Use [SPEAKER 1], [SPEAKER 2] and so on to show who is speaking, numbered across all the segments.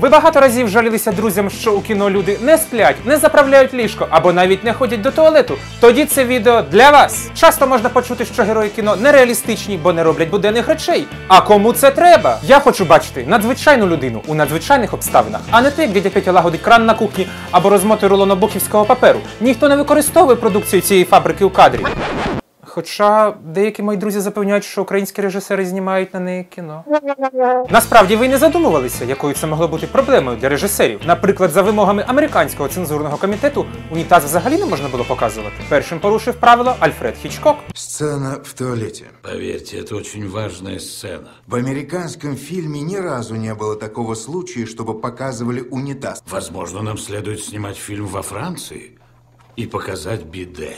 [SPEAKER 1] Ви багато разів жалілися друзям, що у кіно люди не сплять, не заправляють ліжко або навіть не ходять до туалету. Тоді це відео для вас. Часто можна почути, що герої кіно нереалістичні, бо не роблять буденних речей. А кому це треба? Я хочу бачити надзвичайну людину у надзвичайних обставинах, а не як дядя Петя лагодить кран на кухні або розмотує рулон боківського паперу. Ніхто не використовує продукцію цієї фабрики у кадрі. Хоча деякі мої друзі запевняють, що українські режисери знімають на неї кіно. Насправді ви не задумувалися, якою це могло бути проблемою для режисерів. Наприклад, за вимогами американського цензурного комітету унітаз взагалі не можна було показувати. Першим порушив правило Альфред Хічкок.
[SPEAKER 2] Сцена в туалете.
[SPEAKER 3] Поверьте, это очень важная сцена.
[SPEAKER 2] В американском фильме ни разу не было такого случая, чтобы показывали унитаз.
[SPEAKER 3] Возможно, нам следует снимать фильм во Франции и показать биде.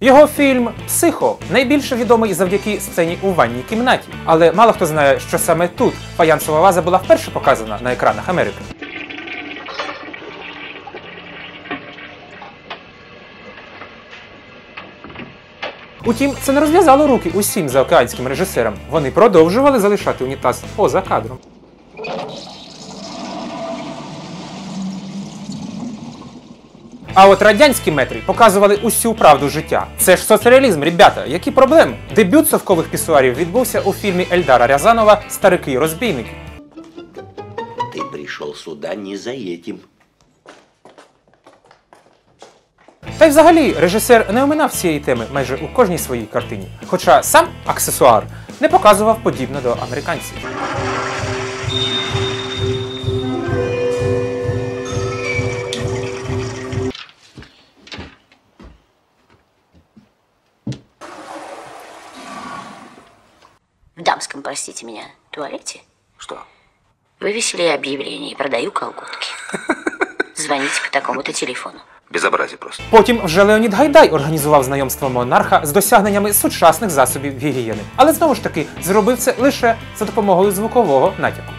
[SPEAKER 1] Його фільм Психо найбільше відомий завдяки сцені у ванній кімнаті. Але мало хто знає, що саме тут фаянсова ваза була вперше показана на екранах Америки. Утім, це не розв'язало руки усім заокеанським режисерам. Вони продовжували залишати унітаз поза кадром. А от радянські метри показували усю правду життя. Це ж соцреалізм, ребята. Які проблеми? Дебют совкових пісуарів відбувся у фільмі Ельдара Рязанова Старики і розбійники.
[SPEAKER 4] Ты пришел сюда не за этим.
[SPEAKER 1] Та й взагалі режисер не оминав цієї теми майже у кожній своїй картині. Хоча сам аксесуар не показував подібно до американців.
[SPEAKER 5] Дамском, простите меня, туалете
[SPEAKER 4] Что?
[SPEAKER 5] вывесили объявление «Продаю колготки». Звоните по такому-то телефону.
[SPEAKER 4] Безобразие просто.
[SPEAKER 1] Потім вже Леонід Гайдай організував знайомство монарха з досягненнями сучасних засобів гігієни. Але знову ж таки зробив це лише за допомогою звукового натяку.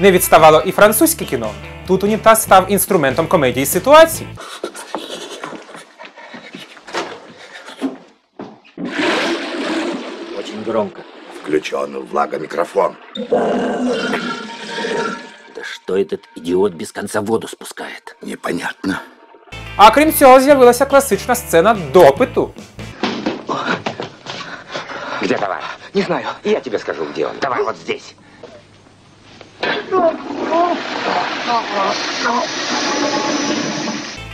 [SPEAKER 1] Не відставало і французьке кіно. Тут унітаз став інструментом комедії ситуацій.
[SPEAKER 6] Очень громко.
[SPEAKER 4] Включен влагомикрофон.
[SPEAKER 6] Да что этот идиот без конца воду спускает?
[SPEAKER 4] Непонятно.
[SPEAKER 1] А крім цього, з'явилася класична сцена допиту.
[SPEAKER 7] Где товар? Не знаю. Я тебе скажу, где он. Давай вот здесь.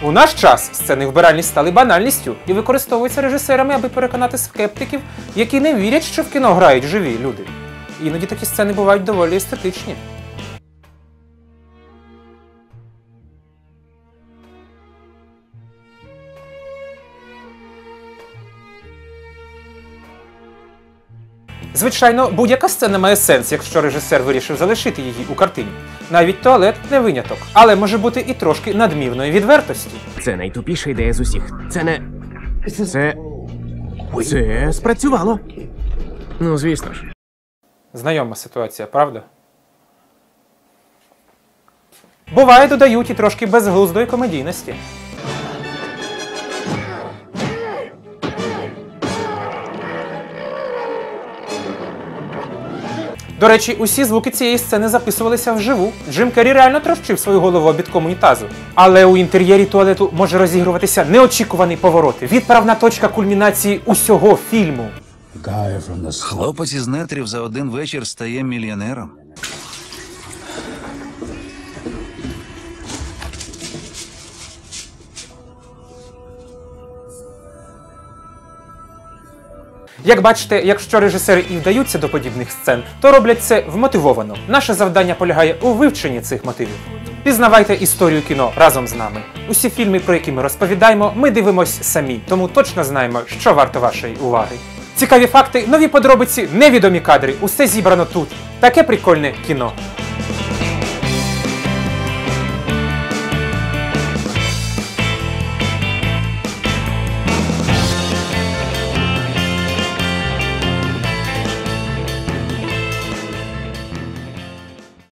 [SPEAKER 1] У наш час сцени вбиральні стали банальністю і використовуються режисерами, аби переконати скептиків, які не вірять, що в кіно грають живі люди. Іноді такі сцени бувають доволі естетичні. Звичайно, будь-яка сцена має сенс, якщо режисер вирішив залишити її у картині. Навіть туалет не виняток, але може бути і трошки надмірної відвертості.
[SPEAKER 8] Це найтупіша ідея з усіх. Це не. Це. Це спрацювало. Ну, звісно ж.
[SPEAKER 1] Знайома ситуація, правда? Буває, додають і трошки безглуздої комедійності. До речі, усі звуки цієї сцени записувалися вживу. Джим Керрі реально трощив свою голову обідком унітазу. Але у інтер'єрі туалету може розігруватися неочікуваний поворот. Відправна точка кульмінації усього фільму.
[SPEAKER 9] Хлопець із нетрів за один вечір стає мільйонером.
[SPEAKER 1] Як бачите, якщо режисери і вдаються до подібних сцен, то роблять це вмотивовано. Наше завдання полягає у вивченні цих мотивів. Пізнавайте історію кіно разом з нами. Усі фільми, про які ми розповідаємо, ми дивимось самі, тому точно знаємо, що варто вашої уваги. Цікаві факти, нові подробиці, невідомі кадри. Усе зібрано тут. Таке прикольне кіно.